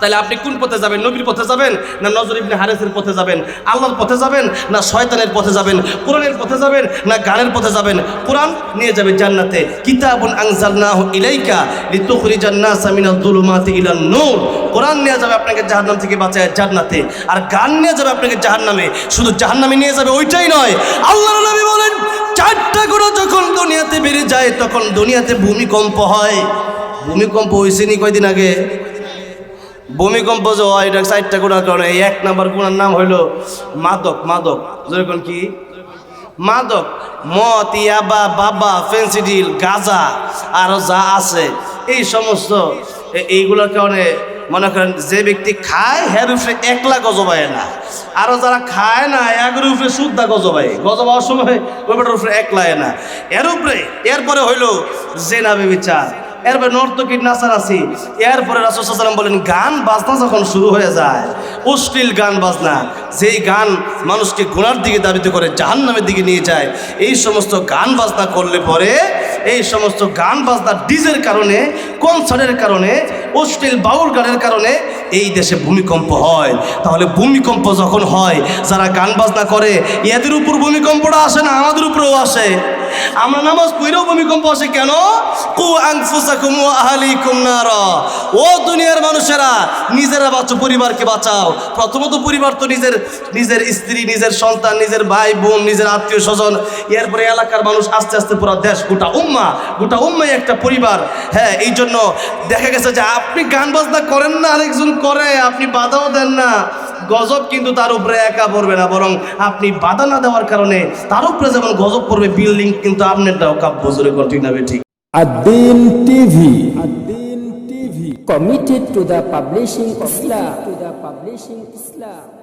তাহলে আপনি কোন পথে যাবেন? নবীর পথে যাবেন না নজর ইবনে হারেসের পথে যাবেন? আল্লাহর পথে যাবেন না শয়তানের পথে যাবেন? কোরআনের পথে যাবেন না গানের পথে যাবেন? কোরআন নিয়ে যাবে জান্নাতে। কিতাবুন আনজালনাহু ইলাইকা লিতুখরিজান নাসা মিনাল যুলুমাতি ইলান নূর। কোরআন নিয়ে যাবে আপনাকে জাহান্নাম থেকে বাঁচায় জান্নাতে। আর গান নিয়ে যাবে আপনাকে জাহান্নামে। শুধু জাহান্নামে নিয়ে যাবে ওইটাই নয়। আল্লাহর নবী বলেন, চারটা করে যখন দুনিয়াতে বেড়ে যায়, তখন দুনিয়াতে ভূমিকম্প হয়। ভূমিকম্প হয়েছে নি কয়দিন আগে? ভূমিকম্প যে হয়, এটা চারটা গুণার কারণে। এই এক নাম্বার গুণার নাম হইল মাদক মাদক। যেরকম কি? মাদক। মদ, ইয়াবা, বাবা ফেন্সিডিল গাজা আরও যা আছে, এই সমস্ত এইগুলোর কারণে মনে করেন যে ব্যক্তি খায় হের উপরে একলা গজবায় না। আরও যারা খায় না একের উপরে শুদ্ধা গজবায় গজবাওয়ার সময় ওই বেটার উপরে একলায় না। এর উপরে, এরপরে হইল জেনাবে বিচার এরপরে নর্তকীর আছি। এরপরে রাসুসাল্লাম বলেন, গান বাজনা যখন শুরু হয়ে যায়, অশ্লীল গান বাজনা, যেই গান মানুষকে গুণার দিকে দাবিত করে জাহান্নামের দিকে নিয়ে যায়, এই সমস্ত গান বাজনা করলে পরে, এই সমস্ত গান বাজনা ডিজের কারণে কনসার্টের কারণে অশ্লীল বাউল গানের কারণে এই দেশে ভূমিকম্প হয়। তাহলে ভূমিকম্প যখন হয়, যারা গান বাজনা করে, এদের উপর ভূমিকম্পটা আসে না? আমাদের উপরেও আসে। আমরা নামাজ পড়েও ভূমিকম্প আসে কেন? কু আনফুসাকুম ওয়া আহলিকুম নারা। ও দুনিয়ার মানুষেরা, নিজেরা বাঁচো, পরিবারকে বাঁচাও। প্রথমত পরিবার তো নিজের নিজের স্ত্রী, নিজের সন্তান, নিজের ভাই, বোন, নিজের আত্মীয় স্বজন। এরপরে এলাকার মানুষ আস্তে আস্তে পুরো দেশ, গোটা উম্মা, গোটা উম্মাই একটা পরিবার। হ্যাঁ এই জন্য দেখা গেছে যে আপনি গান বাজনা করেন না আরেকজন করে আপনি বাধাও দেন না। গজব কিন্তু তার উপরে একা পড়বে না বরং আপনি বাধা না দেওয়ার কারণে তার উপরে যেমন গজব পড়বে বিল্ডিং কিন্তু আপনারটাও কাব্য জোরে ঠিক না ঠিক? Adin TV. Adin TV. Committed to the publishing Islam to the publishing Islam.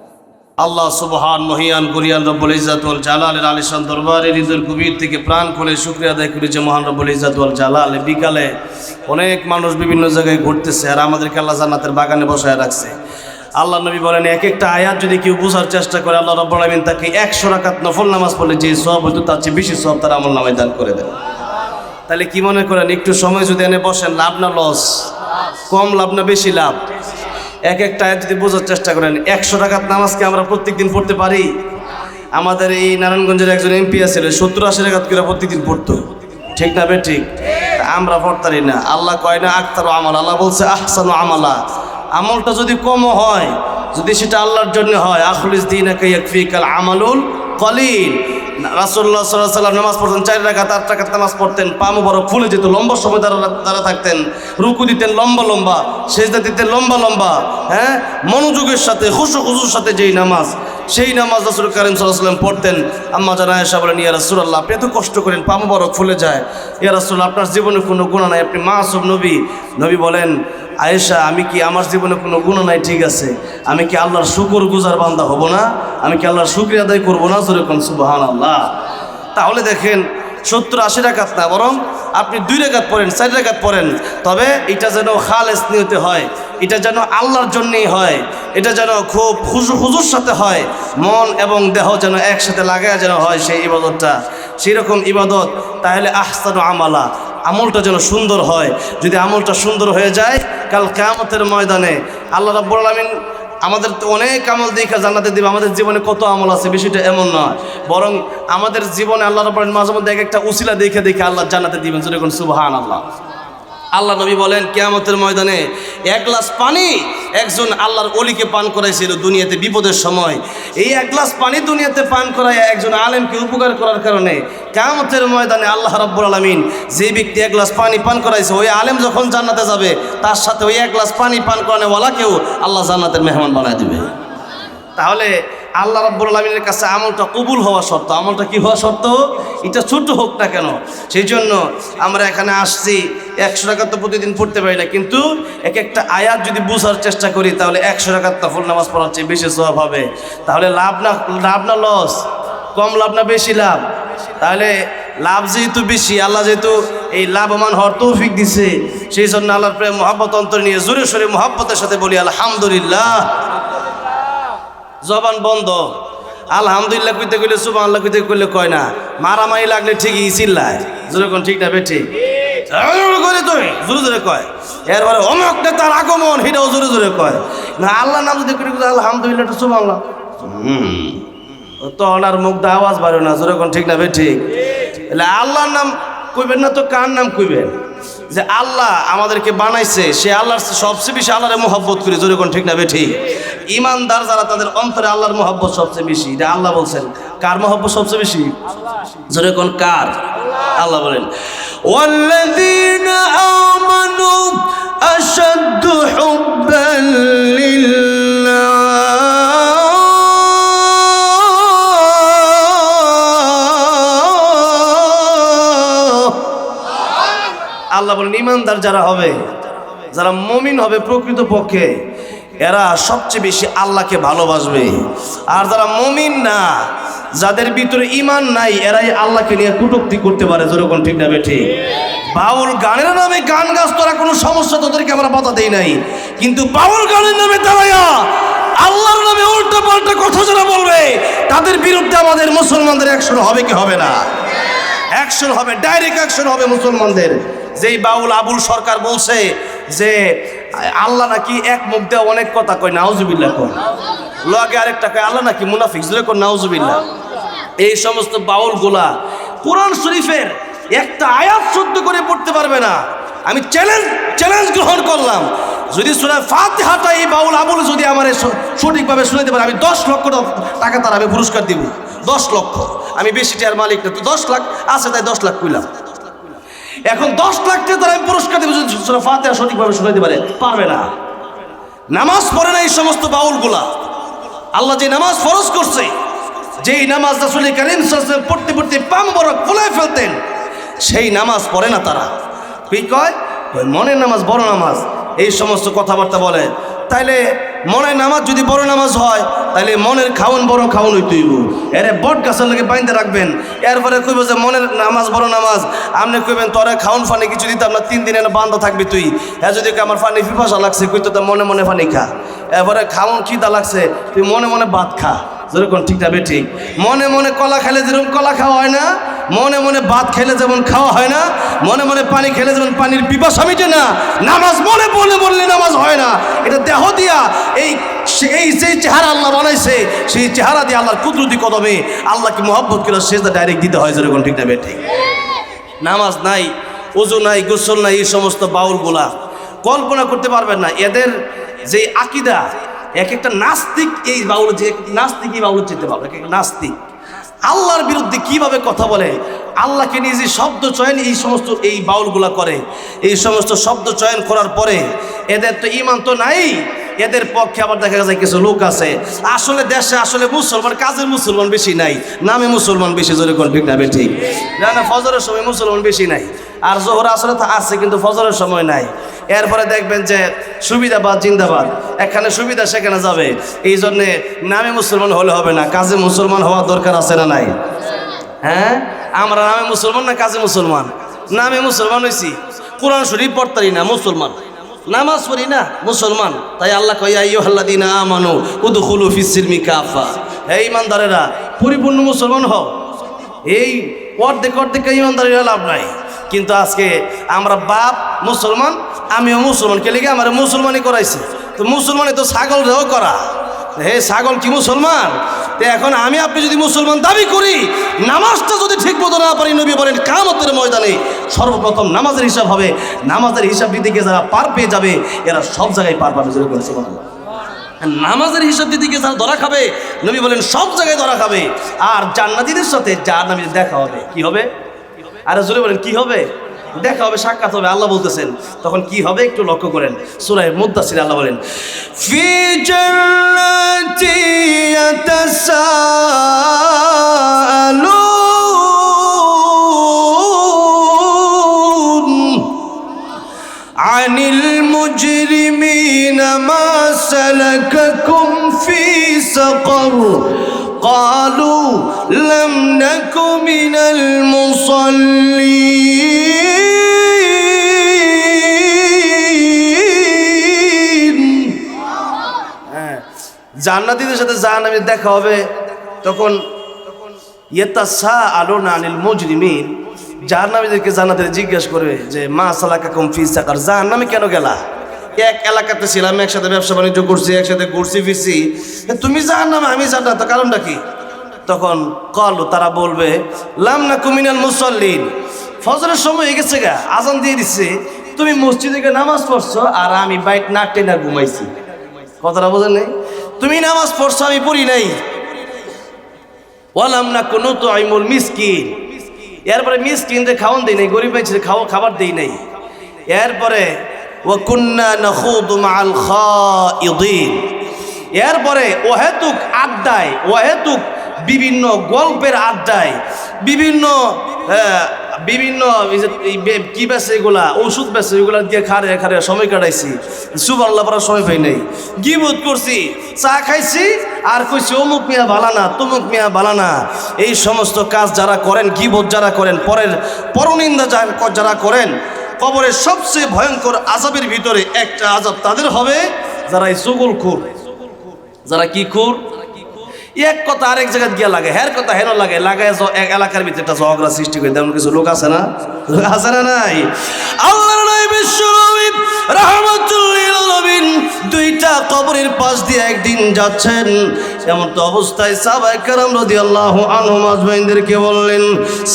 আল্লাহ সুবহান মহিয়ান কুরিয়ান রব্বুল ইজাতুল জালালের আলিশান দরবারে রিজুল কবির থেকে প্রাণ খুলে শুক্রিয়া আদায় করি যে মহান রব্বুল ইজাতুল জালাল। বিকালে অনেক মানুষ বিভিন্ন জায়গায় ঘুরতেছে আর আমাদেরকে আল্লাহ জান্নাতের বাগানে বসায় রাখছে। আল্লাহ নবী বলেন এক একটা আয়াত যদি কেউ বোঝার চেষ্টা করে, আল্লাহ রব্বুল আমিন তাকে একশো রাকাত নফল নামাজ পড়লে যে সব হয়তো তার চেয়ে বেশি সব তার আমল নামায় দান করে দেন। তাহলে কি মনে করেন, একটু সময় যদি এনে বসেন, লাভ না লস? কম লাভ না বেশি লাভ? এক একটা আয়াত যদি বোঝার চেষ্টা করেন, একশো টাকার নামাজকে আমরা প্রত্যেকদিন পড়তে পারি? আমাদের এই নারায়ণগঞ্জের একজন এমপি আছে সত্তর আশি টাকা করে প্রত্যেকদিন পড়তো। ঠিক না বে ঠিক? আমরা পড়তারি না। আল্লাহ কয় না, আক্তার আমল। আল্লাহ বলছে, আহসানু আমালা। আমলটা যদি কমও হয়, যদি সেটা আল্লাহর জন্য হয়, আখলিস দিন আমালুল কলিল। রাসুল্লাহ সাল্লাহ সাল্লাম নামাজ পড়তেন, চার রাখাত আট রাখাত নামাজ পড়তেন, পা মুবারক ফুলে যেত, লম্বা সময় তারা দ্বারা থাকতেন। রুকু দিতেন লম্বা লম্বা, সেজদা দিতেন লম্বা লম্বা হ্যাঁ? মনোযোগের সাথে হুসু হুসুর সাথে যেই নামাজ সেই নামাজ রাসুল করিম সাল্লাম পড়তেন। আম্মা জানা এসা বলেন, ইয়া রাসুল্লাহ আপনি এত কষ্ট করেন, পা মুবারক ফুলে যায়। ইয়া রাসুল্লাহ আপনার জীবনে কোনো গুণা নাই। আপনি মাসব নবী। নবী বলেন, আয়েশা, আমি কি আমার জীবনে কোনো গুণ নাই? ঠিক আছে। আমি কি আল্লাহর শুকুর গুজার বান্দা হব না? আমি কি আল্লাহর শুক্রিয়া আদায় করব না? যেরকম সুবাহান আল্লাহ তাহলে দেখেন, সত্তর আশি টাকাত না, বরং আপনি দুই রেখাত পড়েন, চার রেখাত পড়েন। তবে এটা যেন খালেস নিয়তে হয়, এটা যেন আল্লাহর জন্যেই হয়, এটা যেন খুব খুশু হুজুর সাথে হয়, মন এবং দেহ যেন একসাথে লাগায় যেন হয় সেই ইবাদতটা। সেরকম ইবাদত, তাহলে আহসানু আমালা, আমলটা যেন সুন্দর হয়। যদি আমলটা সুন্দর হয়ে যায়, কাল কেয়ামতের ময়দানে আল্লাহ রাব্বুল আলামিন আমাদের তো অনেক আমল দেখা জানাতে দিবে, আমাদের জীবনে কত আমল আছে বিষয়টা এমন নয়। বরং আমাদের জীবনে আল্লাহ রব মাঝে মধ্যে এক একটা উচিলা দেখে দেখে আল্লাহ জানাতে দিবেন যেরকম সুবাহান আল্লাহ আল্লাহ নবী বলেন, কেয়ামতের ময়দানে এক গ্লাস পানি একজন আল্লাহর অলিকে পান করাইছিল দুনিয়াতে বিপদের সময়। এই এক গ্লাস পানি দুনিয়াতে পান করায় একজন আলেমকে উপকার করার কারণে কামতের ময়দানে আল্লাহ রব্বুল আলমিন যে ব্যক্তি এক গ্লাস পানি পান করাইছে, ওই আলেম যখন জান্নাতে যাবে, তার সাথে ওই এক গ্লাস পানি পান করানোওয়ালাকেও আল্লাহ জান্নাতের মেহমান বানায় দিবে। তাহলে আল্লাহ রাব্বুল আলমিনের কাছে আমলটা কবুল হওয়া শর্ত। আমলটা কি হওয়া শর্ত? এটা ছোট হোক না কেন। সেই জন্য আমরা এখানে আসছি, একশো টাকা তো প্রতিদিন পড়তে পারি না, কিন্তু এক একটা আয়াত যদি বোঝার চেষ্টা করি, তাহলে একশো টাকার তফল নামাজ পড়ার চেয়ে বেশি সব হবে। তাহলে লাভ না লাভ না লস? কম লাভ না বেশি লাভ? তাহলে লাভ যেহেতু বেশি, আল্লাহ যেহেতু এই লাভবান হওয়ার তৌফিক দিছে, সেই জন্য আল্লাহর প্রেম মহাব্বত অন্তর নিয়ে জোরে সোরে মহাব্বতের সাথে বলি, আলহামদুলিল্লাহ। জবান বন্ধ। আলহামদুলিল্লাহ কইতে কইলে সুবাহ আল্লাহ কইতে কইলে কয় না। মারামারি লাগলে ঠিকই চিল্লায়। যেরকম ঠিক না বেঠি করে তুই? জোরে জোরে কয়। এরপরে অমক নেতার আগমন, সেটাও জোরে জোরে কয়। না আল্লাহ নাম যদি করে আলহামদুলিল্লাহ শুভ আল্লাহ তো ওনার মুখ দা আওয়াজ বাড়ো না, জোরে কোন ঠিক না বে ঠিক এলে আল্লাহর নাম কইবেন না তো কার নাম কইবেন? যে আল্লাহ আমাদেরকে বানাইছে সে আল্লাহর সবচেয়ে বেশি আল্লাহরে মোহব্বত করে জোরে কোন ঠিক না বে ঠিক ইমানদার যারা তাদের অন্তরে আল্লাহর মোহব্বত সবচেয়ে বেশি এটা আল্লাহ বলছেন কার মোহব্বত সবচেয়ে বেশি জোরে কোন কার আল্লাহ বলেন والذين آمنوا أشد حبا لله আল্লাহ বলেন, ইমানদার যারা হবে, যারা মমিন হবে প্রকৃত পক্ষে এরা সবচেয়ে বেশি আল্লাহকে ভালোবাসবে। আর যারা মমিন না, যাদের ভিতরে ইমান নাই, এরাই আল্লাহকে নিয়ে কুটুক্তি করতে পারে। যেরকম ঠিক না ঠিক? বাউল গানের নামে গান গাছ তোরা কোনো সমস্যা তোদেরকে আমরা বাধা দেই নাই। কিন্তু বাউল গানের নামে দাঁড়াইয়া আল্লাহর নামে উল্টো পাল্টা কথা যারা বলবে, তাদের বিরুদ্ধে আমাদের মুসলমানদের অ্যাকশন হবে কি হবে না? অ্যাকশন হবে ডাইরেক্ট অ্যাকশন হবে মুসলমানদের। যেই বাউল আবুল সরকার বলছে যে, আল্লাহ নাকি এক মুখ দিয়ে অনেক কথা কয়, নাউজুবিল্লাহ কয়। লগে আরেকটা কয়, আল্লাহ নাকি মুনাফিক জুড়ে কয় নাউজুবিল্লাহ। এই সমস্ত বাউলগুলা কোরআন শরীফের একটা আয়াত শুদ্ধ করে পড়তে পারবে না। আমি চ্যালেঞ্জ চ্যালেঞ্জ গ্রহণ করলাম। যদি শোনা ফাতিহাটা এই বাউল আবুল যদি আমার সঠিকভাবে শুনাতে পারে, আমি দশ লক্ষ টাকা তার আমি পুরস্কার দিব। দশ লক্ষ। আমি বেশি টাকার মালিক না, তো দশ লাখ আছে, তাই দশ লাখ কইলাম। এখন দশ লাখ টাকা তার পুরস্কার দিব যদি ফাতিহা সঠিকভাবে শুনাতে পারে, পারবে না। নামাজ পড়ে না এই সমস্ত বাউলগুলা। আল্লাহ যে নামাজ ফরজ করছে, যেই নামাজ রাসুল করিম পড়তে পড়তে পাম বড় খুলে ফেলতেন, সেই নামাজ পড়ে না তারা। কি কয়, মনের নামাজ বড় নামাজ। এই সমস্ত কথাবার্তা বলে তাইলে মনের নামাজ যদি বড় নামাজ হয় তাহলে মনের খাওন বড় খাওন হইতেইব এরে বট গাছের লাগে বাইন্দে রাখবেন। এরপরে কইব যে মনের নামাজ বড় নামাজ। আপনি কইবেন, তোরে খাওন ফানি কিছু দিতাম না তিন দিন এনে বান্ধা থাকবি তুই। হ্যাঁ যদি আমার ফানি পিপাসা লাগছে, কই তো মনে মনে ফানি খা। এরপরে খাওন খিদা লাগছে, তুই মনে মনে ভাত খা। যেরকম ঠিক না ঠিক। মনে মনে কলা খেলে যেরকম কলা খাওয়া হয় না মনে মনে ভাত খেলে যেমন খাওয়া হয় না, মনে মনে পানি খেলে যেমন পানির পিপাসা মিটে না, নামাজ মনে বলে বললে নামাজ হয় না। এটা দেহ দিয়া এই এই যে চেহারা আল্লাহ বানাইছে, সেই চেহারা দিয়ে আল্লাহর কুদরতি কদমে আল্লাহকে মোহাব্বত করে সেটা ডাইরেক্ট দিতে হয়, যেরকম ঠিক না ঠিক। নামাজ নাই ওজু নাই, গোসল নাই, এই সমস্ত বাউলগুলা কল্পনা করতে পারবেন না। এদের যে আকিদা, এক একটা নাস্তিক এই বাউল যে নাস্তিক এই বাউল চিনতে পারবে এক একটা নাস্তিক। আল্লাহর বিরুদ্ধে কীভাবে কথা বলে? আল্লাহকে নিয়ে যে শব্দ চয়ন, এই সমস্ত, এই বাউলগুলা করে। এই সমস্ত শব্দ চয়ন করার পরে এদের তো ইমান তো নাই, এদের পক্ষে আবার দেখা যায় কিছু লোক আছে। আসলে দেশে আসলে মুসলমান, কাজের মুসলমান বেশি নাই, নামে মুসলমান বেশি, জোরে কোন ঠিক না ঠিক। না না, ফজরের সময় মুসলমান বেশি নাই। আর জোহর আসলে তো আছে, কিন্তু ফজরের সময় নাই। এরপরে দেখবেন যে সুবিধাবাদ, জিন্দাবাদ। এখানে সুবিধা সেখানে যাবে। এই জন্যে নামে মুসলমান হলে হবে না। কাজে মুসলমান হওয়ার দরকার আছে না নাই? হ্যাঁ? আমরা নামে মুসলমান না কাজে মুসলমান? নামে মুসলমান হয়েছি কোরআন শরীফ পড়তারি না, মুসলমান। নামাজ পড়ি না, মুসলমান। তাই আল্লাহ কইয়া ইয়ুহাল্লাদিনা আমানু উদখুলু ফিসসিলমি কাফা হে ইমানদারেরা পরিপূর্ণ মুসলমান হও। এই অর্ধেক অর্ধেক ইমানদারেরা লাভ নাই। কিন্তু আজকে আমরা বাপ মুসলমান আমিও মুসলমান কে লিগে আমার মুসলমানই করাইছে। তো মুসলমানে তো ছাগল রেও করা। হে ছাগল কি মুসলমান? তো এখন আমি আপনি যদি মুসলমান দাবি করি, নামাজটা যদি ঠিক মতো না পারি, নবী বলেন, কামতের ময়দানে সর্বপ্রথম নামাজের হিসাব হবে। নামাজের হিসাব দিতে গিয়ে যারা পার পেয়ে যাবে, এরা সব জায়গায় পার পাবে, যেরকম। নামাজের হিসাব দিতে গিয়ে যারা ধরা খাবে, নবী বলেন, সব জায়গায় ধরা খাবে। আর জান্নাতীদের সাথে নামে দেখা হবে। কি হবে? আরে জোরে বলেন, কি হবে? দেখা হবে সাক্ষাৎ হবে আল্লাহ বলতেছেন তখন কি হবে একটু লক্ষ্য করেন সুরায় মুদাসির আল্লাহ বলেন ফি জান্নাতি ইয়াতাসাআলুন عن المجرمين ما سلككم في سقر قالوا لم نك من المصلين হ্যাঁ, জান্নাতীদের সাথে জাহান্নামীর দেখা হবে তখন ইয়েতাসা আলো না আনিল মুজরিমিন জাহান্নামীদেরকে জান্নাতের জিজ্ঞেস করবে যে মা সালাকা কম ফিস সাকার জাহান্নামে কেন গেলা এক এলাকাতে ছিলাম, একসাথে ব্যবসা বাণিজ্য করছি, একসাথে ঘুরছি, ফিরছি। তুমি জাহান্নামে, আমি জান্নাত কারণটা কি? তখন কল, তারা বলবে, লাম না কুমিনাল মুসল্লিন। ফজরের সময় গেছে গা, আজান দিয়ে দিচ্ছে তুমি মসজিদে গিয়ে নামাজ পড়ছো আর আমি বাইক না, টেনা ঘুমাইছি। কথাটা বোঝেন নেই? তুমি নামাজ পড়ছো, আমি পড়ি নাই। ওয়ালাম না কোনো তো আইমুল মিসকিন। এরপরে মিসকিনরে খাওয়ান দেই নাই, গরিব মানুষের খাওয়া খাবার দেই নাই। এরপরে ও কুন্না নখুদু মাল খাইদিন এরপরে ওহেতুক আড্ডায়, ওহেতুক বিভিন্ন গল্পের আড্ডায়, বিভিন্ন বিভিন্ন কি বেছে এগুলা? ওষুধ বেছে এগুলা দিয়ে খারে খারে সময় কাটাইছি। সুব আল্লাহ পড়ার সময় পাই নাই। গিবোধ করছি, চা খাইছি, আর কইছি, অমুক মিয়া বালানা তমুক মিয়া বালানা এই সমস্ত কাজ যারা করেন গিবোধ যারা করেন, পরের পরনিন্দা যারা করেন কবরের সবচেয়ে ভয়ঙ্কর আজাবের ভিতরে একটা আজাব তাদের হবে যারা এই চুগল খুর। যারা কি খুর? এক কথা আরেক জায়গায় গিয়া লাগে। হের কথা হেরো লাগে। লাগায় এক এলাকার ভিতরে একটা ঝগড়া সৃষ্টি করে। তেমন কিছু লোক আছে না? আছে না নাই? আল্লাহ নবী দুইটা কবরের পাশ দিয়ে একদিন যাচ্ছেন। এমন তো অবস্থায় সাহাবায়ে কেরাম রাদিয়াল্লাহু আনহুম আজমাইনদেরকে বললেন,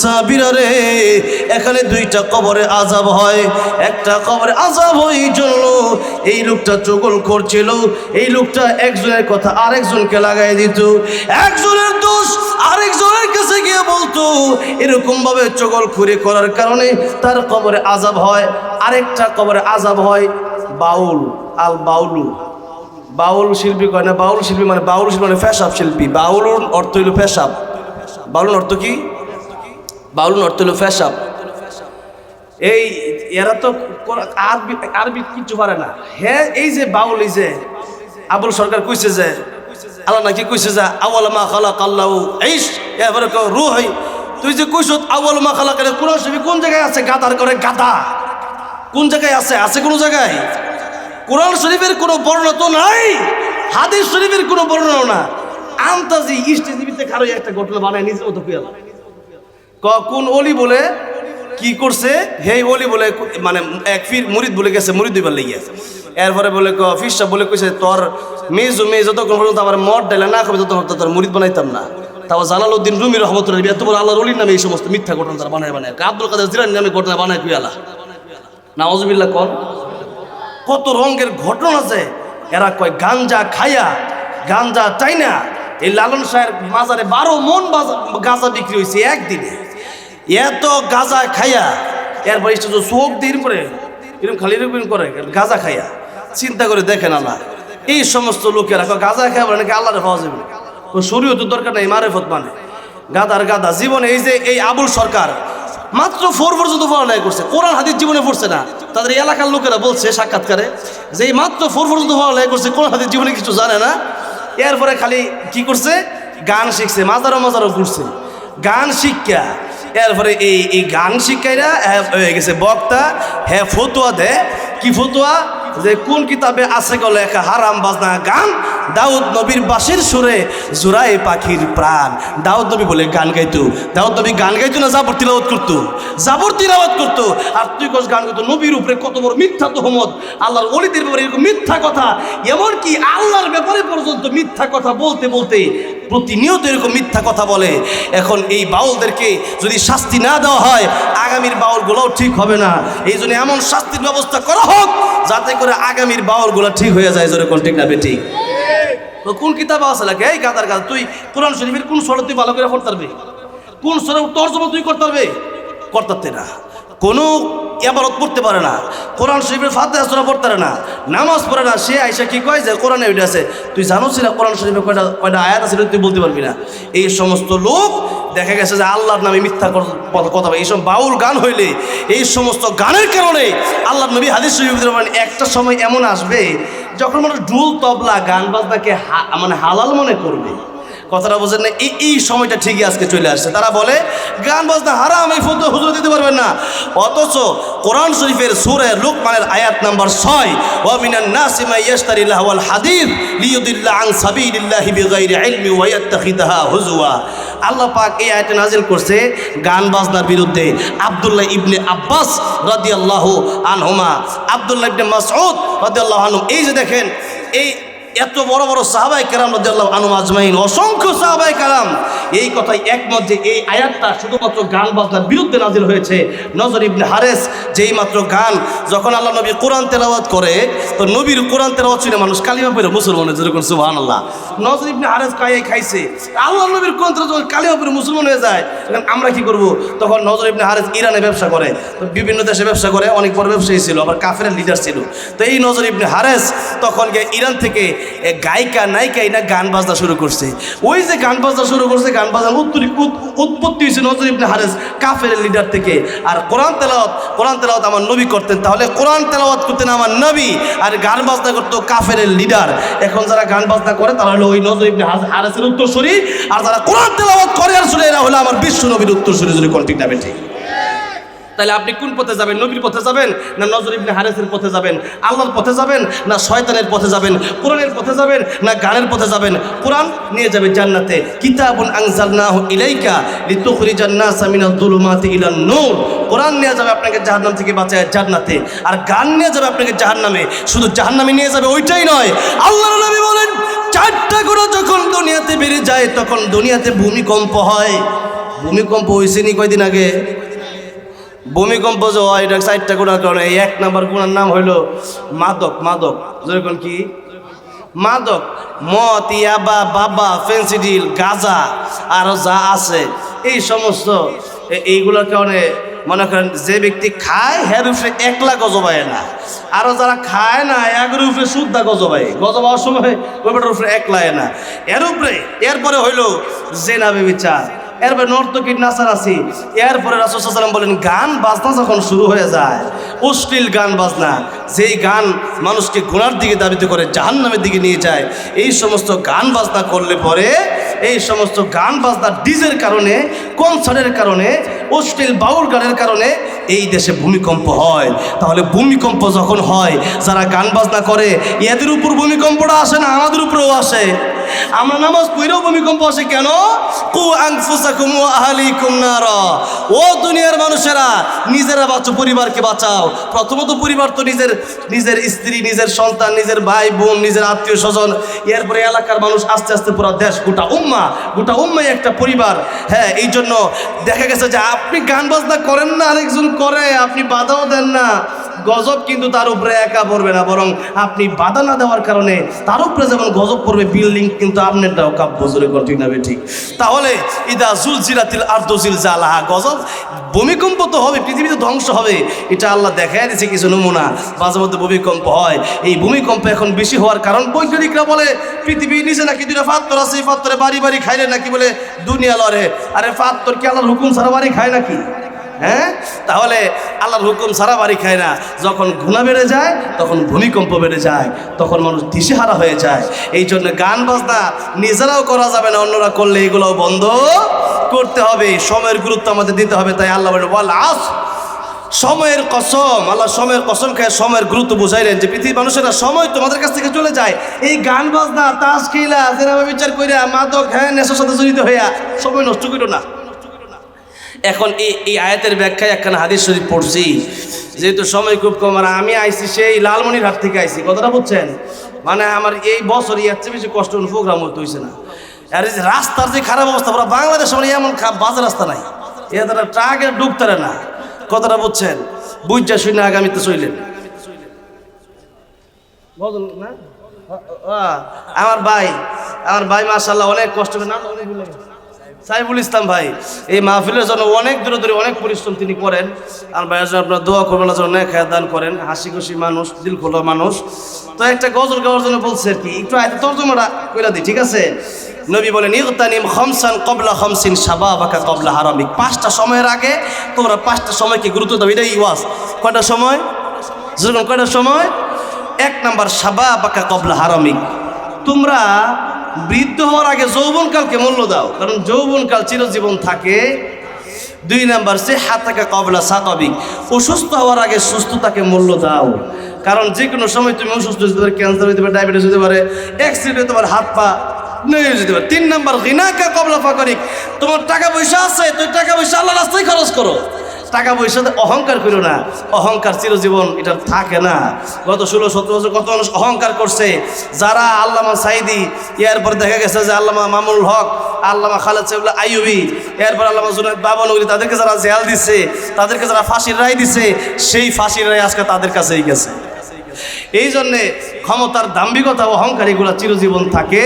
সাহাবীরা রে, এখানে দুইটা কবরে আযাব হয়। একটা কবরে আযাব হয় জন্য এই লোকটা চগল করছিল, এই লোকটা একজনের কথা আরেকজনকে লাগাই দিত। একজনের দোষ আরেকজনের কাছে গিয়ে বলতো, এরকম ভাবে চগল খুঁড়ে করার কারণে তার কবরে আজাব হয়, আরেকটা কবরে আজাব হয় বাউল, আল বাউলু। বাউল শিল্পী কয় না, বাউল শিল্পী মানে বাউল শিল্পী মানে ফ্যাসাব শিল্পী। বাউল অর্থ হইল ফ্যাসাব বাউল অর্থ কি? বাউল অর্থ হইল ফ্যাসাব এই, এরা তো আরবি আরবি কিছু পারে না। হ্যাঁ এই যে বাউল, এই যে আবুল সরকার কইছে যে আল্লাহ নাকি কইছে যে, আওয়াল মা খালাক আল্লাহ এইস এবারে কেউ রু হই তুই যে কইছ আওয়াল মা খালাক এর কোরআন কোন জায়গায় আছে গাদার করে গাদা? কোন জায়গায় আছে? আছে কোন জায়গায়? কোরআন শরীফের কোনো বর্ণনা তো নাই, হাদিস শরীফের কোনো বর্ণনা না। আন্তাজি ইস্টিজিবিতে কারও একটা ঘটনা বানায় নিজে মতো কোন অলি বলে কি করছে? হেই অলি বলে মানে এক ফির মুরিদ বলে গেছে, মুরিদ দুইবার লেগে এরপরে বলে ক ফিসটা বলে কইছে, তোর মেজো মেয়ে যতক্ষণ পর্যন্ত আমার মদ ডাইলে না খাবে, ততক্ষণ তোর মুরিদ বানাইতাম না। তাও জালালউদ্দিন রুমি রহমতুল্লাহ এত বড় আল্লাহর অলির নামে এই সমস্ত মিথ্যা ঘটনা তারা বানায় বানায়। আব্দুল কাদের জিরানি নামে ঘটনা বানায় কুয়ালা নাওজবিল্লা কর কত রঙের ঘটনা আছে এরা কয় গাঞ্জা খাইয়া গাঞ্জা চাইনা, এই লালন শাহের মাজারে বারো মন গাঁজা বিক্রি হয়েছে একদিনে। এত গাঁজা খাইয়া এরপর তো চোখ দিন করে এরকম খালি এরকম করে গাঁজা খাইয়া। চিন্তা করে দেখেন আল্লাহ এই সমস্ত লোকেরা গাঁজা খাইয়া বলে নাকি আল্লাহরে পাওয়া যাবে? ও শরীয় তো দরকার নেই মারেফত মানে। গাদার গাদা। জীবনে এই যে এই আবুল সরকার মাত্র ফোর পর্যন্ত পড়ালেখা করছে। কোরআন হাদিস জীবনে পড়ছে না। তাদের এলাকার লোকেরা বলছে সাক্ষাৎকারে যে এই মাত্র ফোর পর্যন্ত পড়ালেখা করছে কোরআন হাদিস জীবনে কিছু জানে না। এরপরে খালি কি করছে? গান শিখছে মাজারও মাজারও ঘুরছে। গান শিক্ষা এরপরে এই এই গান শিক্ষাইরা হ্যাঁ গেছে বক্তা। হ্যাঁ ফতুয়া দেয় কি ফতুয়া? যে কোন কিতাবে আছে গো লেখা হারাম বাজনা গান? দাউদ নবীর বাসির সুরে জোড়াই পাখির প্রাণ। দাউদ নবী বলে, গান গাইতো। দাউদ নবী গান গাইতো না, জাবর তিলাওয়াত করতো? জাবর তিলাওয়াত করতো। আর তুই কোস গান গাইতো? নবীর উপরে কত বড় মিথ্যা তোহমত। আল্লাহর অলিদের ব্যাপারে এরকম মিথ্যা কথা। এমনকি আল্লাহর ব্যাপারে পর্যন্ত মিথ্যা কথা বলতে বলতে প্রতিনিয়ত এরকম মিথ্যা কথা বলে। এখন এই বাউলদেরকে যদি শাস্তি না দেওয়া হয়, আগামীর বাউলগুলোও ঠিক হবে না। এই জন্য এমন শাস্তির ব্যবস্থা করা হোক, যাতে করে আগামীর বাউল বাউলগুলো ঠিক হয়ে যায়, জোরে কোন ঠিক না বেটি কোন কিতাব আছে লাগে এই গাদার গাদা, তুই কোরআন শরীফের কোন সরে তুই ভালো করে পড়তে পারবি? কোন সরে তর্জমা তুই করতে পারবে? করতে না। কোনো এবারত পড়তে পারে না। কোরআন শরীফের ফাতে আসরা পড়তে পারে না। নামাজ পড়ে না। সে আইসা কি কয় যে, কোরআনে ওইটা আছে। তুই জানো না কোরআন শরীফে কয়টা কয়টা আয়াত আছে তুই বলতে পারবি না। এই সমস্ত লোক দেখা গেছে যে আল্লাহর নামে মিথ্যা কথা- বলে। এইসব বাউল গান হইলে, এই সমস্ত গানের কারণে আল্লাহ নবী হাদিস মানে একটা সময় এমন আসবে, যখন মানুষ ঢুল, তবলা, গান বাজনাকে মানে হালাল মনে করবে। কথাটা বোঝেন না এই এই সময়টা ঠিকই আজকে চলে আসছে। তারা বলে, গান বাজনা হারাম, এই ফটো হুজুর দিতে পারবেন না। অথচ কোরআন শরীফের সুরে লোকমানের আয়াত নাম্বার ছয়, ওয়ামিনান নাসিমা ইয়াশতারিল্লাহ ওয়াল হাদিস লিয়ুদিল্লাহ আন সাবিলিল্লাহি বিগাইরি ইলমি ওয়া ইয়াত্তাখিদাহা হুজুয়া আল্লাহ পাক এই আয়তে নাজিল করছে গান বাজনার বিরুদ্ধে। আবদুল্লাহ ইবনে আব্বাস রাদিয়াল্লাহু আনহুমা, আবদুল্লাহ ইবনে মাসউদ রাদিয়াল্লাহু আনহু, এই যে দেখেন, এই এত বড় বড় সাহাবাই কেরাম রাদিয়াল্লাহু আনু আজমাইন, অসংখ্য সাহাবাই কেরাম এই কথাই একমত যে এই আয়াতটা শুধুমাত্র গান বাজনার বিরুদ্ধে নাজিল হয়েছে। নজর ইবনে হারেস যেই মাত্র গান, যখন আল্লাহ নবী কোরআন তেলাওয়াত করে, তো নবীর কোরআন তেলাওয়াত শুনে মানুষ কালিমা পড়ে মুসলমান হয়ে যেরকম সুবহানাল্লাহ। নজর ইবনে হারেস কায়ে খাইছে। আল্লাহ নবীর কোরআন যখন কালিমা পড়ে মুসলমান হয়ে যায়, তখন আমরা কি করব? তখন নজর ইবনে হারেস ইরানে ব্যবসা করে, তো বিভিন্ন দেশে ব্যবসা করে, অনেক বড় ব্যবসায়ী ছিল, আবার কাফের লিডার ছিল। তো এই নজর ইবনে হারেস তখন গিয়ে ইরান থেকে গায়িকা, নায়িকা এটা গান বাজনা শুরু করছে। ওই যে গান বাজনা শুরু করছে, গান বাজনা উত্তরি উৎপত্তি হয়েছে নজর ইবনে হারেস কাফের লিডার থেকে। আর কোরআন তেলাওয়াত কোরআন তেলাওয়াত আমার নবী করতেন। তাহলে কোরআন তেলাওয়াত করতেন আমার নবী, আর গান বাজনা করতো কাফের লিডার এখন যারা গান বাজনা করে, তারা হলো ওই নজর ইবনে হারেসের উত্তরসূরি। আর যারা কোরআন তেলাওয়াত করে আর শুনে, এরা হলো আমার বিশ্ব নবীর উত্তরসূরি। যদি কন্টিক না বেঠে। তাহলে আপনি কোন পথে যাবেন? নবীর পথে যাবেন না নজর ইবনে হারেসের পথে যাবেন? আল্লাহর পথে যাবেন না শয়তানের পথে যাবেন? কোরআনের পথে যাবেন না গানের পথে যাবেন? কোরআন নিয়ে যাবে জান্নাতে। কিতাবুন আনজালনাহু ইলাইকা লিতুখরিজান নাসা মিনাল যুলুমাতি ইলান নূর। কোরআন নিয়ে যাবে আপনাকে জাহান্নাম থেকে বাঁচায় জান্নাতে। আর গান নিয়ে যাবে আপনাকে জাহান্নামে। শুধু জাহান্নামে নিয়ে যাবে ওইটাই নয়। আল্লাহর নবী বলেন, চারটা করে যখন দুনিয়াতে বেড়ে যায়, তখন দুনিয়াতে ভূমিকম্প হয়। ভূমিকম্প হয়েছে নি কয়দিন আগে? ভূমিকম্প যে হয়, এটা চারটা গুণার কারণে। এই এক নাম্বার গুণার নাম হইল মাদক মাদক। যেরকম কি? মাদক, মদ, ইয়াবা, বাবা, ফেন্সিডিল, গাজা আরও যা আছে, এই সমস্ত এইগুলোর কারণে মনে করেন যে ব্যক্তি খায় হের উপরে একলা গজবায় না। আরও যারা খায় না একের উপরে শুদ্ধা গজবায় গজবাওয়ার সময় ওই বেটার উপরে একলায় না। এর উপরে, এরপরে হইল জেনাবে বিচার এরপরে নর্তকীর আছি। এরপরে রাসুসাল্লাম বলেন, গান বাজনা যখন শুরু হয়ে যায়, অশ্লীল গান বাজনা, যেই গান মানুষকে গোনার দিকে দাবিত করে জাহান্নামের দিকে নিয়ে যায়, এই সমস্ত গান বাজনা করলে পরে, এই সমস্ত গান বাজনা ডিজের কারণে, কনসার্টের কারণে অশ্লীল বাউল গানের কারণে এই দেশে ভূমিকম্প হয়। তাহলে ভূমিকম্প যখন হয়, যারা গান বাজনা করে, এদের উপর ভূমিকম্পটা আসে না, আমাদের উপরেও আসে। আমরা নামাজ পড়েও ভূমিকম্প আসে কেন? কু আনফুসাকুম ওয়া আহলিকুম নারা। ও দুনিয়ার মানুষেরা, নিজেরা বাঁচো, পরিবারকে বাঁচাও। প্রথমত পরিবার তো নিজের নিজের স্ত্রী, নিজের সন্তান, নিজের ভাই, বোন, নিজের আত্মীয় স্বজন। এরপরে এলাকার মানুষ আস্তে আস্তে পুরো দেশ, গোটা উম্মা, গোটা উম্মাই একটা পরিবার। হ্যাঁ এই জন্য দেখা গেছে যে আপনি গান বাজনা করেন না আরেকজন করে আপনি বাধাও দেন না। গজব কিন্তু তার উপরে একা পড়বে না, বরং আপনি বাধা না দেওয়ার কারণে তার উপরে যেমন গজব পড়বে বিল্ডিং কিন্তু আপনারটাও কাব্য জোরে করে, ঠিক না ঠিক? তাহলে ইদা জুল জিরাতিল আর দজিল জালাহা গজব ভূমিকম্প তো হবে, পৃথিবীতে ধ্বংস হবে, এটা আল্লাহ দেখায় দিয়েছে কিছু নমুনা, মাঝে মধ্যে ভূমিকম্প হয়। এই ভূমিকম্প এখন বেশি হওয়ার কারণ বৈজ্ঞানিকরা বলে, পৃথিবী নিচে নাকি দুটা ফাত্তর আছে, এই ফাত্তরে বাড়ি বাড়ি খাইলে নাকি বলে, দুনিয়া লড়ে। আরে ফাত্তর কি আল্লাহর হুকুম ছাড়া বাড়ি খায় নাকি? হ্যাঁ? তাহলে আল্লাহর হুকুম সারা বাড়ি খায় না। যখন গুণা বেড়ে যায়, তখন ভূমিকম্প বেড়ে যায়, তখন মানুষ দিশেহারা হয়ে যায়। এই জন্য গান বাজনা নিজেরাও করা যাবে না, অন্যরা করলে এগুলোও বন্ধ করতে হবে। সময়ের গুরুত্ব আমাদের দিতে হবে, তাই আল্লাহ বলে আস সময়ের কসম, আল্লাহ সময়ের কসম খেয়ে সময়ের গুরুত্ব বুঝাইলেন যে পৃথিবীর মানুষেরা সময় তোমাদের কাছ থেকে চলে যায়। এই গান বাজনা তাস খেলা জেনাবা বিচার কইরা মাদক হ্যাঁ নেশার সাথে জড়িত হইয়া সময় নষ্ট করো না। এখন এই এই আয়াতের ব্যাখ্যায় একখানা হাদিস শরীফ পড়ছি। যেহেতু সময় খুব কম, আর আমি আইছি সেই লালমনির হাট থেকে আইছি। কথাটা বুঝছেন? মানে আমার এই বছর এর চেয়ে বেশি কষ্ট প্রোগ্রাম হতে হয়েছে না। আর রাস্তার যে খারাপ অবস্থা, পুরো বাংলাদেশ মানে এমন বাজে রাস্তা নাই। এ তারা ট্রাকের ঢুকতারে না। কথাটা বুঝছেন? বুঝা শুনে আগামীতে চইলেন বদল না? আ- আমার ভাই আমার ভাই মাশাল্লাহ অনেক কষ্ট নাম অনেক। সাইফুল ইসলাম ভাই, এই মাহফিলের জন্য অনেক দূরে দূরে অনেক পরিশ্রম তিনি করেন। আর জন্য আপনার দোয়া করবেন জন্য অনেক দান করেন। হাসি খুশি মানুষ, দিল খোলা মানুষ। তো একটা গজল গাওয়ার জন্য বলছে আর কি, একটু আয়তে তর্জমাটা কইলা দিই, ঠিক আছে? নবী বলেন, ইগতানিম খমসান কবলা খমসিন সাবাবাকা কবলা হারামিক। পাঁচটা সময়ের আগে তোমরা পাঁচটা সময়কে গুরুত্ব দাও, এটাই ওয়াজ। কয়টা সময়? যেরকম কয়টা সময়? এক নাম্বার সাবাবাকা কবলা হারামিক। তোমরা বৃদ্ধ হওয়ার আগে যৌবনকালকে মূল্য দাও। কারণ যৌবনকাল চিরজীবন থাকে। দুই নাম্বার সে হাতাকা কবলা সাকাবিক অসুস্থ হওয়ার আগে সুস্থতাকে মূল্য দাও। কারণ যে কোনো সময় তুমি অসুস্থ হতে পারে ক্যান্সার হতে পারে ডায়াবেটিস হতে পারে অ্যাক্সিডেন্ট হতে পারে, হাত পা নিয়ে যেতে পারে। তিন নাম্বার গিনাকা কবলা ফাকরিক তোমার টাকা পয়সা আছে তুই টাকা পয়সা আল্লাহ রাস্তায় খরচ করো। টাকা পয়সাতে অহংকার করো না। অহংকার চিরজীবন এটা থাকে না। গত ষোলো, সতেরো বছর কত মানুষ অহংকার করছে। যারা আল্লামা সাইদি, এরপরে দেখা গেছে যে আল্লামা মামুল হক, আল্লামা খালেদ সাহেব আইয়ুবি, এরপর আল্লামা জুনাদ বাবানগরী তাদেরকে যারা জেল দিচ্ছে তাদেরকে যারা ফাঁসির রায় দিছে, সেই ফাঁসির রায় আজকে তাদের কাছেই গেছে। এই জন্যে ক্ষমতার দাম্ভিকতা ও অহংকার, এগুলো চিরজীবন থাকে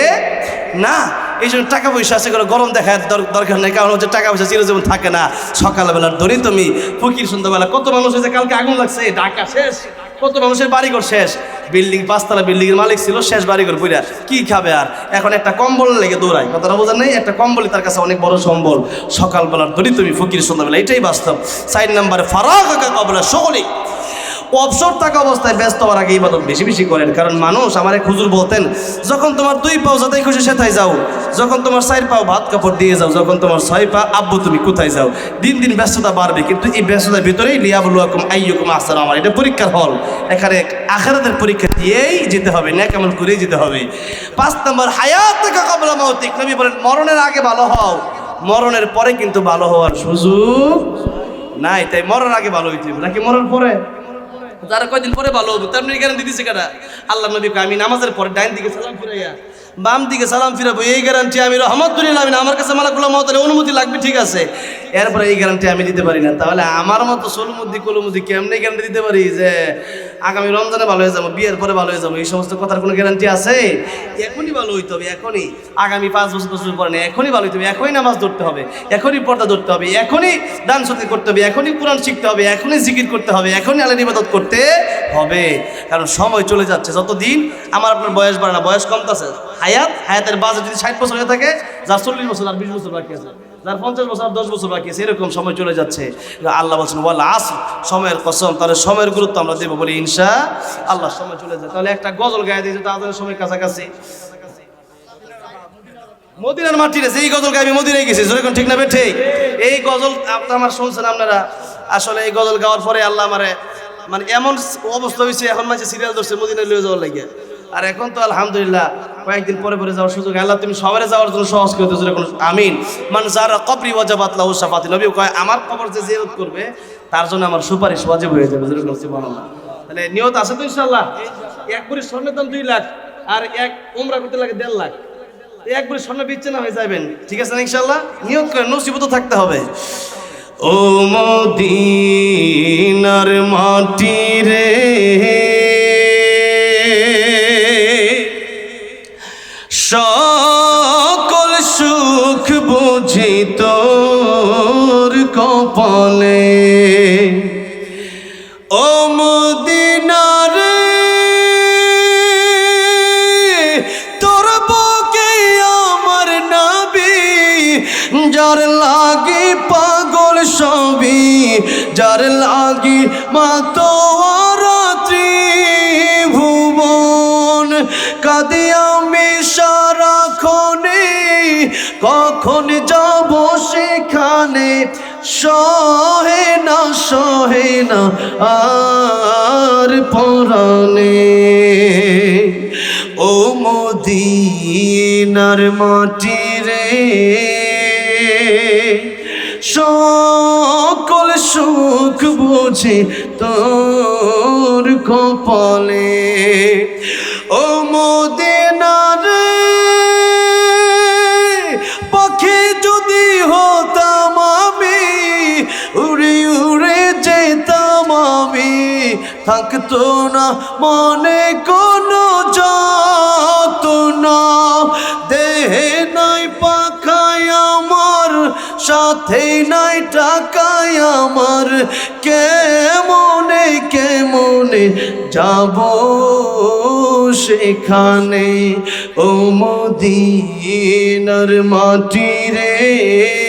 না। এই জন্য টাকা পয়সা আছে, এগুলো গরম দেখার দর- দরকার নেই। কারণ হচ্ছে টাকা পয়সা চিরজীবন থাকে না। সকালবেলার ধরি তুমি, ফকির সন্ধ্যাবেলা, কত মানুষ হয়েছে, কালকে আগুন লাগছে ঢাকা শেষ। কত মানুষের বাড়িঘর শেষ। বিল্ডিং, পাঁচতলা বিল্ডিংয়ের মালিক ছিল, শেষ বাড়িঘর পুরা কি খাবে আর? এখন একটা কম্বল লেগে দৌড়ায়। কথাটা বোঝা নেই, একটা কম্বলই তার কাছে অনেক বড় সম্বল। সকালবেলার ধরি তুমি, ফকির সন্ধ্যাবেলা, এটাই বাস্তব। সাইড নাম্বারে, ফারাক কবলা সকলেই অবসর থাকা অবস্থায় ব্যস্ত হওয়ার আগে ইবাদত বেশি বেশি করেন। কারণ মানুষ আমার এক হুজুর বলতেন, যখন তোমার দুই পাও যাতাই খুশি সেথায় যাও, যখন তোমার চার পাও ভাত কাপড় দিয়ে যাও, যখন তোমার ছয় পা, আব্বু তুমি কোথায় যাও, দিন দিন ব্যস্ততা বাড়বে। কিন্তু এই ব্যস্ততার ভিতরেই লিয়াবুল্লাকুম আইয়ুকুম আসার আমার এটা পরীক্ষার হল। এখানে আখারাতের পরীক্ষা দিয়েই যেতে হবে ন্যাক আমল করেই যেতে হবে। পাঁচ নম্বর, হায়াত কবলা মৌতিক নবী বলেন, মরণের আগে ভালো হও। মরণের পরে কিন্তু ভালো হওয়ার সুযোগ নাই। তাই মরার আগে ভালো হইতে নাকি মরার পরে? যারা কয়দিন পরে ভালো হবে তার গ্যারান্টি দিচ্ছে কারা আল্লাহ নবী আমি নামাজের পরে ডাইন দিকে সালাম ফিরাইয়া বাম দিকে সালাম ফিরাবো এই গ্যারান্টি আমি রহমতুল্লাহ আমি না, আমার কাছে মালাকুল্লাহ মহতার অনুমতি লাগবে ঠিক আছে। এরপরে এই গ্যারান্টি আমি দিতে পারি না। তাহলে আমার মতো সোলমুদ্দি কলমুদ্দি কেমনি গ্যারান্টি দিতে পারি যে আগামী রমজানে ভালো হয়ে যাব, বিয়ের পরে ভালো হয়ে যাব, এই সমস্ত কথার কোনো গ্যারান্টি আছে? এখনই ভালো হইতে হবে, এখনই। আগামী পাঁচ বছর বছর পরে না এখনই ভালো হইতে হবে, এখনই নামাজ ধরতে হবে, এখনই পর্দা ধরতে হবে, এখনই দান সত্যি করতে হবে, এখনই কোরআন শিখতে হবে, এখনই জিকির করতে হবে, এখনই আল্লাহ ইবাদত করতে হবে। কারণ সময় চলে যাচ্ছে, যতদিন আমার আপনার বয়স বাড়ে না, বয়স কমতেছে, হায়াত, হায়াতের বাজেট যদি ষাট বছর হয়ে থাকে, যার চল্লিশ বছর আর বিশ বছর বাকি আছে যার পঞ্চাশ বছর আর দশ বছর বাকি আছে এরকম সময় চলে যাচ্ছে। আল্লাহ বলছেন, ওয়াল আস সময়ের কসম, তাহলে সময়ের গুরুত্ব আমরা দেবো বলি, ইনশা আল্লাহ সময় চলে যায়। তাহলে একটা গজল গায়ে দিয়েছে তাদের সময় কাছাকাছি। মদিনার মাটির এই গজল গায়ে, আমি মদিনায় গেছি যেরকম ঠিক না ঠিক? এই গজল আমার শুনছেন আপনারা? আসলে এই গজল গাওয়ার পরে আল্লাহ আমারে মানে এমন অবস্থা হয়েছে এখন মাঝে সিরিয়াল ধরছে, মদিনায় লিয়ে যাওয়ার লাগে আর এখন তো আলহামদুলিল্লাহ কয়েকদিন পরে পরে যাওয়ার সুযোগ, আল্লাহ তুমি সবারে যাওয়ার জন্য সহজ করে দিয়েছ এখন আমিন। মানে যারা কবরি ওয়াজাবাত লাহু সাফাতি নবী কয়, আমার কবর যে জিয়ারত করবে, তার জন্য আমার সুপারিশ ওয়াজিব হয়ে যাবে যেরকম সুবহানাল্লাহ। তাহলে নিয়ত আছে তো ইনশাআল্লাহ? এক কোটি স্বর্ণের দাম দুই লাখ, আর এক উমরা করতে লাগে দেড় লাখ। একবারে স্বর্ণ বিচ্ছে না হয়ে যাবেন ঠিক আছে না ইনশাল্লাহ নিয়ত করেন নসিবত থাকতে হবে। ও মদিনার মাটি রে কপালে। ও মদিনারে তোর বকে আমার নাবি যার লাগে পাগল সবি যার লাগি সহে না সহে না, আর পরাণে। ও মদিনার মাটি রে, সকল সুখ বুঝে তোর কপালে। ও মদিনার থাকতো না, মনে কোনো যত না দেহে নাই পাখায় আমার, সাথে নাই টাকায় আমার। কেমনে কেমনে যাব সেখানে? ও মদিনার মাটি রে।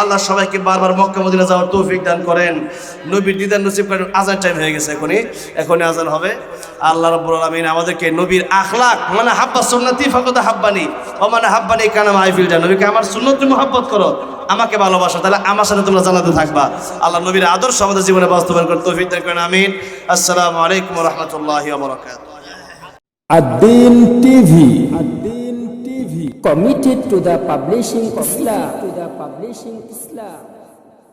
আল্লাহ সবাইকে বারবার মক্কা মদিনা যাওয়ার তৌফিক দান করেন। নবীর দিদার নসিব করেন, আজান টাইম হয়ে গেছে এখনই। এখনই আজান হবে। আল্লাহ রাব্বুল আলামিন আমাদেরকে নবীর আখলাক মানে হাব্বা সুন্নতি ফাকদা হাব্বানি ও মানে হাব্বানি কানা মাহফিল যা নবীকে আমার সুন্নত মুহাব্বত করো, আমাকে ভালোবাসো, তাহলে আমার সাথে তোমরা জানাতে থাকবা। আল্লাহ নবীর আদর্শ আমাদের জীবনে বাস্তবায়ন করতে তৌফিক দান করেন, আমিন। আসসালামু আলাইকুম রাহমাতুল্লাহি বারাকাতুহু। Adin TV. TV. Committed to the publishing Islam. To the publishing Islam.